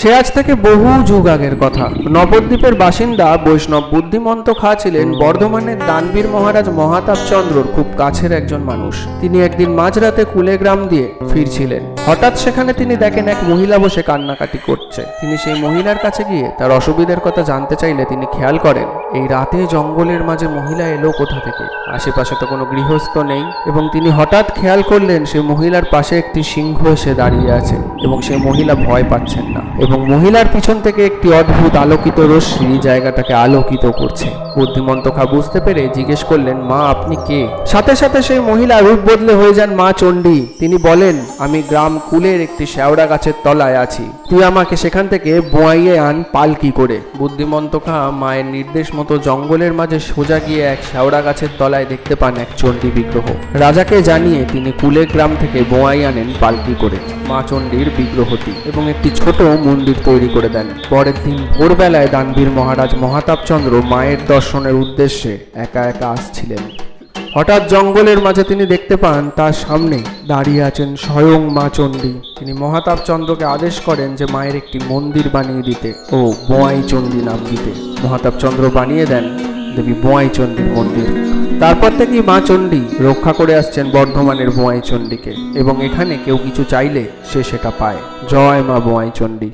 সে আজ থেকে বহু যুগ আগের কথা। নবদ্বীপের বাসিন্দা বৈষ্ণব বুদ্ধিমন্ত খা ছিলেন বর্ধমানের দানবীর মহারাজ মহাতাপ চন্দ্রর খুব কাছের একজন মানুষ। তিনি একদিন মাঝরাতে কুলেগ্রাম দিয়ে ফিরছিলেন। হঠাৎ সেখানে তিনি দেখেন এক মহিলা বসে কান্নাকাটি করছে। তিনি সেই মহিলার কাছে গিয়ে তার অসুবিধার কথা জানতে চাইলে তিনি খেয়াল করেন, এই রাতে জঙ্গলের মাঝে মহিলা এলো কোথা থেকে? আশেপাশে তো কোনো গৃহস্থ নেই। এবং তিনি হঠাৎ খেয়াল করলেন সেই মহিলার পাশে একটি সিংহ এসে দাঁড়িয়ে আছে এবং সেই মহিলা ভয় পাচ্ছেন না। এবং মহিলার পিছন থেকে একটি অদ্ভুত আলোকিত রশ্মি জায়গাটাকে আলোকিত করছে। বুদ্ধিমন্ত খা বুঝতে পেরে জিজ্ঞেস করলেন, মা, আপনি কে? সাথে সাথে সেই মহিলা রূপ বদলে হয়ে যান মা চণ্ডী। তিনি বলেন, আমি গ্রাম কুলের একটি শেওড়া গাছের তলায় আছি। তুই আমাকে সেখান থেকে বোয়াইয়ে আন পালকি করে। বুদ্ধিমন্ত খা মায়ের নির্দেশ মতো জঙ্গলের মাঝে সোজা গিয়ে এক শেওড়া গাছের তলায় দেখতে পান এক চণ্ডী বিগ্রহ। রাজাকে জানিয়ে তিনি কুলের গ্রাম থেকে বোয়াই আনেন পালকি করে। মা চণ্ডীর বিগ্রহটি এবং একটি ছোট মন্দির তৈরি করে দেন। পরের দিন ভোরবেলায় দানবীর মহারাজ মহাতাপচন্দ্র মায়ের দর্শনের উদ্দেশ্যে একা একা আসছিলেন। হঠাৎ জঙ্গলের মাঝে তিনি দেখতে পান, তার সামনে দাঁড়িয়ে আছেন স্বয়ং মা চণ্ডী তিনি মহাতাপ চন্দ্রকে আদেশ করেন যে মায়ের একটি মন্দির বানিয়ে দিতে ও বোয়াই চণ্ডী নাম দিতে। মহাতাপ চন্দ্র বানিয়ে দেন দেবী বোয়াই চণ্ডীর মন্দির। তারপর থেকেই মা চণ্ডী রক্ষা করে আসছেন বর্ধমানের বোয়াই চণ্ডীকে এবং এখানে কেউ কিছু চাইলে সে সেটা পায়। জয় মা বোয়াই চণ্ডী